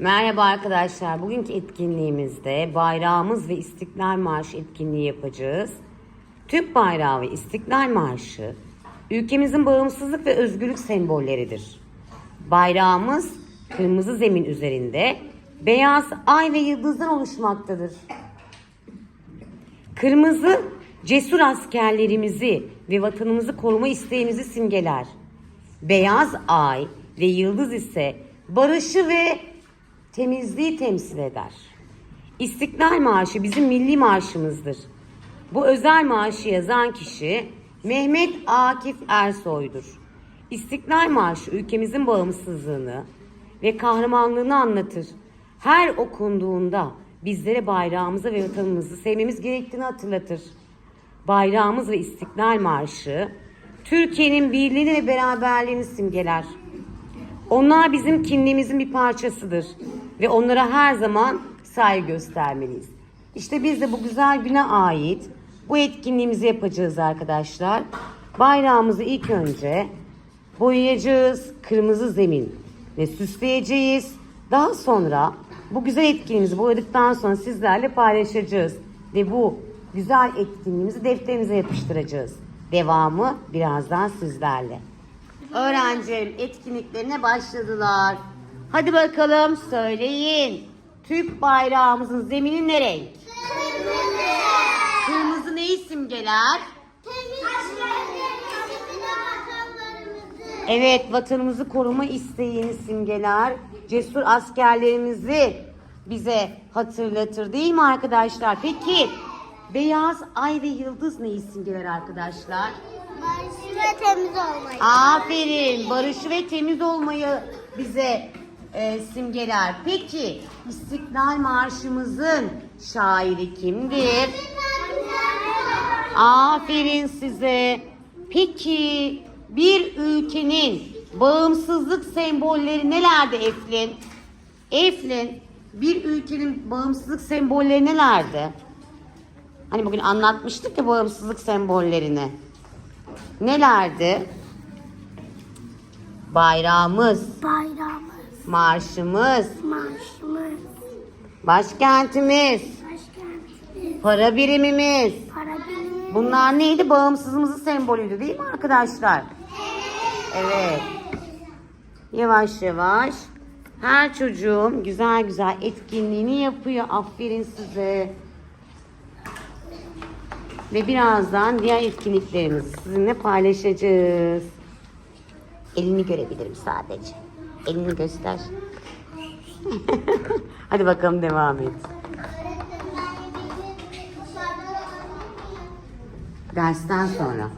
Merhaba arkadaşlar. Bugünkü etkinliğimizde bayrağımız ve İstiklal Marşı etkinliği yapacağız. Türk bayrağı ve İstiklal Marşı ülkemizin bağımsızlık ve özgürlük sembolleridir. Bayrağımız kırmızı zemin üzerinde beyaz ay ve yıldızdan oluşmaktadır. Kırmızı cesur askerlerimizi ve vatanımızı koruma isteğimizi simgeler. Beyaz ay ve yıldız ise barışı ve temizliği temsil eder. İstiklal Marşı bizim milli marşımızdır. Bu özel marşı yazan kişi Mehmet Akif Ersoy'dur. İstiklal Marşı ülkemizin bağımsızlığını ve kahramanlığını anlatır. Her okunduğunda bizlere bayrağımızı ve vatanımızı sevmemiz gerektiğini hatırlatır. Bayrağımız ve İstiklal Marşı Türkiye'nin birliğini ve beraberliğini simgeler. Onlar bizim kimliğimizin bir parçasıdır ve onlara her zaman saygı göstermeliyiz. İşte biz de bu güzel güne ait bu etkinliğimizi yapacağız arkadaşlar. Bayrağımızı ilk önce boyayacağız kırmızı zemin ve süsleyeceğiz. Daha sonra bu güzel etkinliğimizi boyadıktan sonra sizlerle paylaşacağız ve bu güzel etkinliğimizi defterimize yapıştıracağız. Devamı birazdan sizlerle. Öğrencilerim etkinliklerine başladılar. Hadi bakalım söyleyin. Türk bayrağımızın zemini ne renk? Kırmızı neyi simgeler? Evet vatanımızı koruma isteğini simgeler. Cesur askerlerimizi bize hatırlatır değil mi arkadaşlar? Peki beyaz ay ve yıldız neyi simgeler arkadaşlar? Barış ve temiz olmayı. Aferin. Barışı ve temiz olmayı bize e, simgeler. Peki İstiklal Marşımızın şairi kimdir? Aferin size. Peki bir ülkenin bağımsızlık sembolleri nelerdi Eflin? Eflin bir ülkenin bağımsızlık sembolleri nelerdi? Hani bugün anlatmıştık ya bağımsızlık sembollerini. Nelerdi? Bayrağımız, Bayrağımız, marşımız, marşımız, başkentimiz, başkentimiz, para birimimiz. para birimi, Bunlar neydi? Bağımsızlığımızın sembolüydü değil mi arkadaşlar? Evet. Yavaş yavaş. Her çocuğum güzel güzel etkinliğini yapıyor. Aferin size. Ve birazdan diğer etkinliklerimizi sizinle paylaşacağız. Elini görebilirim sadece. Elini göster. Hadi bakalım devam et. Dersten sonra.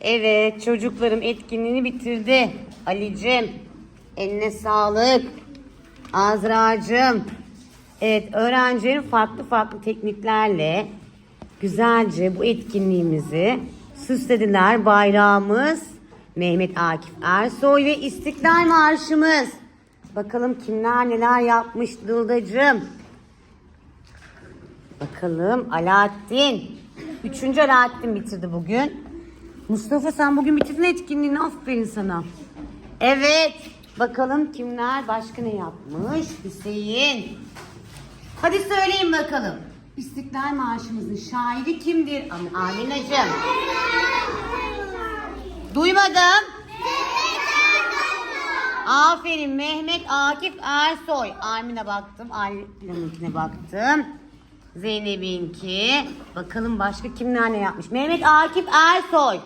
Evet çocuklarım etkinliğini bitirdi. Ali'cim eline sağlık. Azra'cığım. Evet öğrencilerin farklı farklı tekniklerle güzelce bu etkinliğimizi süslediler. Bayrağımız Mehmet Akif Ersoy ve İstiklal Marşımız. Bakalım kimler neler yapmış Dıldacığım. Bakalım Alaaddin. Üçüncü Alaaddin bitirdi bugün. Mustafa sen bugün bitirdin etkinliğini. Aferin sana. Evet. Bakalım kimler başka ne yapmış? Hüseyin. Hadi söyleyin bakalım. İstiklal Marşımızın şairi kimdir? Am- Aminacığım. Duymadım. Aferin Mehmet Akif Ersoy. Armin'e baktım. Aylin'e baktım. Zeynep'inki. Bakalım başka kimler ne yapmış. Mehmet Akif Ersoy.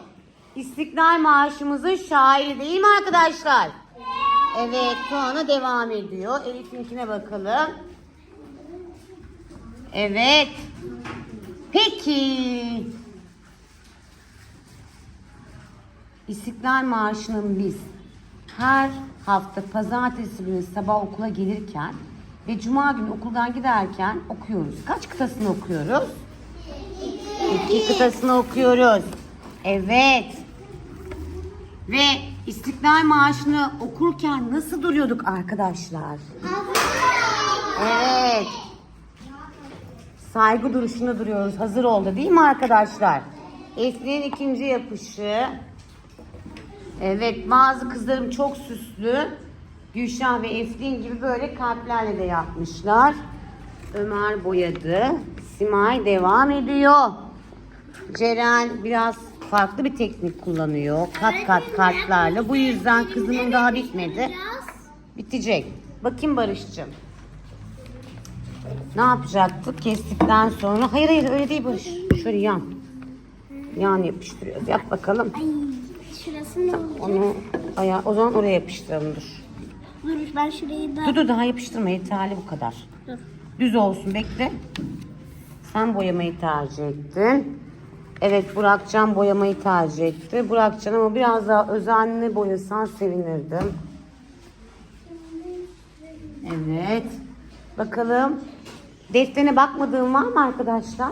İstiklal Marşımızın şairi değil mi arkadaşlar? Evet puanı devam ediyor. Elif'inkine bakalım. Evet. Peki. İstiklal Marşı'nın biz her hafta pazartesi günü sabah okula gelirken ve cuma günü okuldan giderken okuyoruz. Kaç kıtasını okuyoruz? İki kıtasını okuyoruz. Evet. Ve İstiklal Marşı'nı okurken nasıl duruyorduk arkadaşlar? Evet. Saygı duruşunda duruyoruz. Hazır oldu değil mi arkadaşlar? Efli'nin ikinci yapışı. Evet bazı kızlarım çok süslü. Gülşah ve Eflin gibi böyle kalplerle de yapmışlar. Ömer boyadı. Simay devam ediyor. Ceren biraz farklı bir teknik kullanıyor. Kat kat kartlarla. Bu yüzden kızımın daha bitmedi. Bitecek. Bakayım Barış'cığım. Ne yapacaktık kestikten sonra? Hayır hayır öyle değil Barış. Şöyle yan. Yan yapıştırıyoruz. Yap bakalım. Ay şurası ne olacak? Onu aya o zaman oraya yapıştıralım dur. Dur ben şurayı da... Dur dur daha yapıştırma yeterli bu kadar. Dur. Düz olsun bekle. Sen boyamayı tercih ettin. Evet Burakcan boyamayı tercih etti. Burakcan ama biraz daha özenli boyasan sevinirdim. Evet. Bakalım. Defterine bakmadığım var mı arkadaşlar?